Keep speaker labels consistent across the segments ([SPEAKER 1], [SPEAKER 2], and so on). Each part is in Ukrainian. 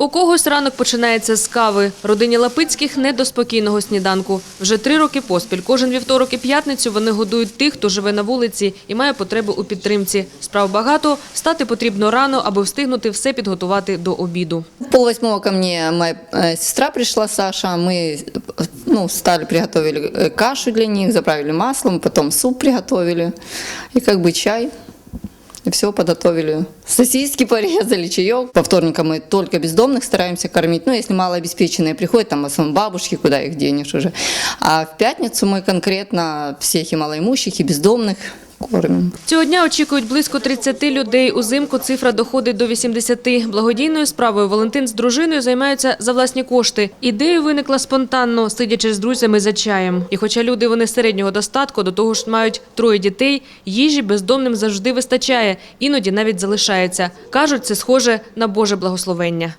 [SPEAKER 1] У когось ранок починається з кави. Родині Лапицьких не до спокійного сніданку. Вже три роки поспіль. Кожен вівторок і п'ятницю вони годують тих, хто живе на вулиці і має потребу у підтримці. Справ багато, стати потрібно рано, аби встигнути все підготувати до обіду.
[SPEAKER 2] В пол восьмого ко мне моя э, сестра пришла, Саша. Мы э, ну, стали, приготовили э, кашу для них, заправили маслом, потом суп приготовили. И как бы чай. И все подготовили. Сосиски порезали, чаек. По вторникам мы только бездомных стараемся кормить. Ну, если малообеспеченные приходят, там в основном бабушки, куда их денешь уже. А в пятницу мы конкретно всех и малоимущих, и бездомных кормим.
[SPEAKER 1] Цього дня очікують близько 30 людей. Узимку цифра доходить до 80. Благодійною справою Валентин з дружиною займаються за власні кошти. Ідея виникла спонтанно, сидячи з друзями за чаєм. І хоча люди вони середнього достатку, до того ж мають троє дітей, їжі бездомним завжди вистачає, іноді навіть залишається. Кажуть, це схоже на Боже благословення.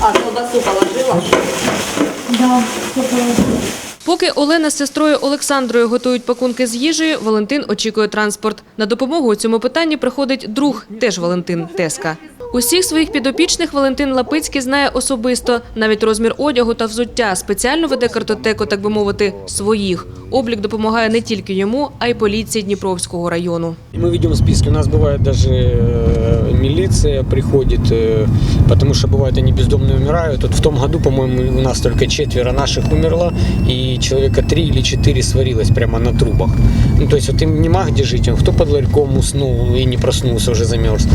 [SPEAKER 2] А колбасу положила?
[SPEAKER 1] Поки Олена з сестрою Олександрою готують пакунки з їжею, Валентин очікує транспорт. На допомогу у цьому питанні приходить друг, теж Валентин Теска. Усіх своїх підопічних Валентин Лапицький знає особисто. Навіть розмір одягу та взуття спеціально веде картотеку, так би мовити, своїх. Облік допомагає не тільки йому, а й поліції Дніпровського району.
[SPEAKER 3] И Мы ведем списки. У нас бывает даже э, милиция приходит, э, потому что бывает они бездомные умирают. Вот в том году, по-моему, у нас только четверо наших умерло, и человека три или четыре сварилось прямо на трубах. Ну, то есть вот им нема где жить, он кто под ларьком уснул и не проснулся, уже замерз.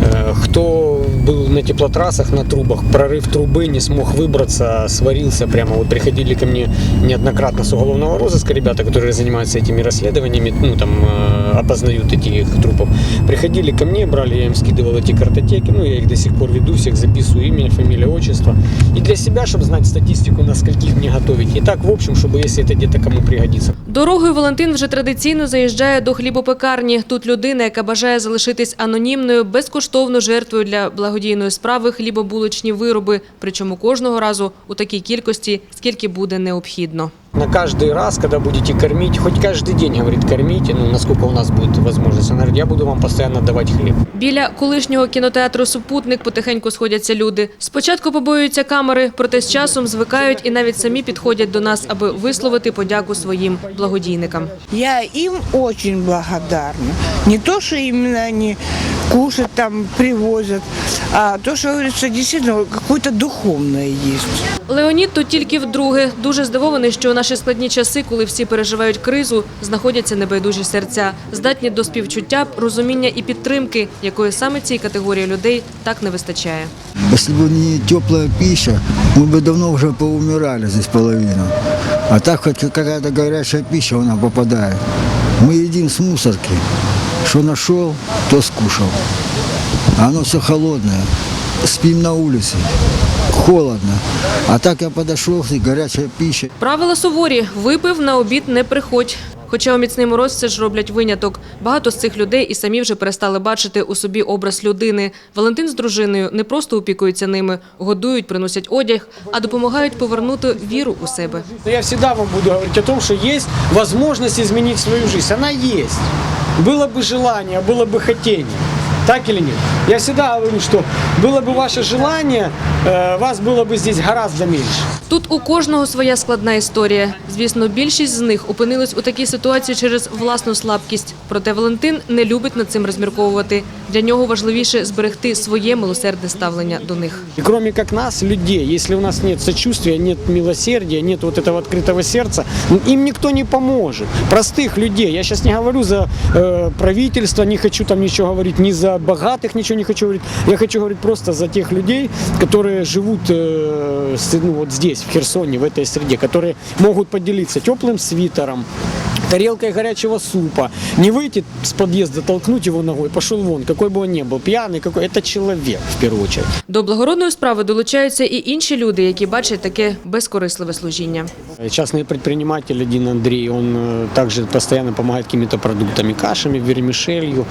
[SPEAKER 3] Э, Кто был на теплотрассах, на трубах, прорыв трубы, не смог выбраться, сварился прямо. Вот приходили ко мне неоднократно с уголовного розыска ребята, которые занимаются этими расследованиями, ну там э, опознают этих трупов. Приходили ко мне, брали, я им скидывал эти картотеки, ну я их до сих пор веду, всех записываю, имя, фамилия, отчество. И для себя, чтобы знать статистику, на скольких мне готовить. И так, в общем, чтобы если это где-то кому пригодится.
[SPEAKER 1] Дорогою Валентин вже традиційно заїжджає до хлібопекарні. Тут людина, яка бажає залишитись анонімною, безкоштовно жертвою для благодійної справи хлібобулочні вироби, причому кожного разу у такій кількості, скільки буде необхідно.
[SPEAKER 3] На каждый раз, когда будете кормить, хоть каждый день, говорит, кормите, ну, насколько у нас будет возможность. Она говорит, я буду вам постоянно давать хлеб.
[SPEAKER 1] Біля колишнього кінотеатру Супутник потихеньку сходяться люди. Спочатку побоюються камери, проте з часом звикають і навіть самі підходять до нас, аби висловити подяку своїм благодійникам.
[SPEAKER 4] Я им очень благодарна. Не то, що именно они кушать там привозят, а то, что, говорится, действительно какое-то духовное есть.
[SPEAKER 1] Леонід тут тільки вдруге. Дуже здивований, що у наші складні часи, коли всі переживають кризу, знаходяться небайдужі серця, здатні до співчуття, розуміння і підтримки, якої саме цій категорії людей так не вистачає.
[SPEAKER 5] Если бы не теплая пища, мы бы давно уже поумирали здесь половину. А так хоть какая-то горячая пища она попадает. Мы едим с мусорки. Что нашел, то скушал. А оно все холодное. Спим на улице. Холодно. А так я подошел, и горячая пища.
[SPEAKER 1] Правила суворі випив на обід не приходь. Хоча у міцний мороз все ж роблять виняток. Багато з цих людей і самі вже перестали бачити у собі образ людини. Валентин з дружиною не просто опікуються ними, годують, приносять одяг, а допомагають повернути віру у себе.
[SPEAKER 3] Я всегда вам буду говорить о том, что есть возможность изменить свою жизнь. Она есть Было бы желание, было бы хотение. Так или нет? Я всегда говорю, что было бы ваше желание, э, вас было бы здесь гораздо меньше.
[SPEAKER 1] Тут у кожного своя складна історія. Звісно, більшість з них опинились у такій ситуації через власну слабкість. Проте Валентин не любить над цим розмірковувати. Для нього важливіше зберегти своє милосердне ставлення до них.
[SPEAKER 3] И кроме как нас, людей, если у нас нет сочувствия, нет милосердия, нет вот этого открытого сердца, им никто не поможет. Простых людей. Я сейчас не говорю за э, правительство, не хочу там ничего говорить, ни за богатых ничего не хочу говорить. Я хочу говорить просто за тех людей, которые живут э, с- ну, вот здесь, в Херсоне, в этой среде, которые могут поделиться теплым свитером, тарелкой горячего супа, не выйти с подъезда, толкнуть его ногой, пошел вон, какой бы он ни был, пьяный, какой, это человек в первую очередь.
[SPEAKER 1] До благородної справи долучаються і інші люди, які бачать таке безкорисливе служіння.
[SPEAKER 3] Частный предприниматель один Андрей, он э, также постоянно помогает какими-то продуктами, кашами, вермишелью.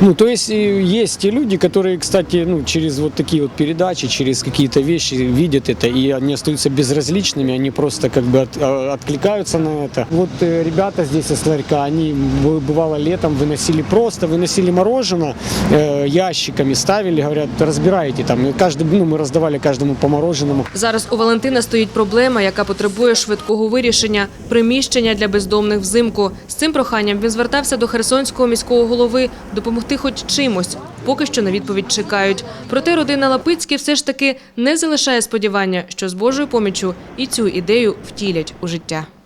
[SPEAKER 3] Ну, то есть э, есть те люди, которые, кстати, ну, через вот такие вот передачи, через какие-то вещи видят это, и они остаются безразличными, они просто как бы от- э, откликаются на это. Вот э, ребята здесь со с ларька, они б- бывало летом выносили просто, выносили мороженое э, ящиками, ставили, говорят, разбирайте там. И каждый, ну, мы раздавали каждому по мороженому.
[SPEAKER 1] Зараз у Валентина стоїть проблема, яка потребує швидкого вирішення – приміщення для бездомних взимку. З цим проханням він звертався до Херсонського міського голови допомогти хоч чимось. Поки що на відповідь чекають. Проте родина Лапицькі все ж таки не залишає сподівання, що з Божою поміччю і цю ідею втілять у життя.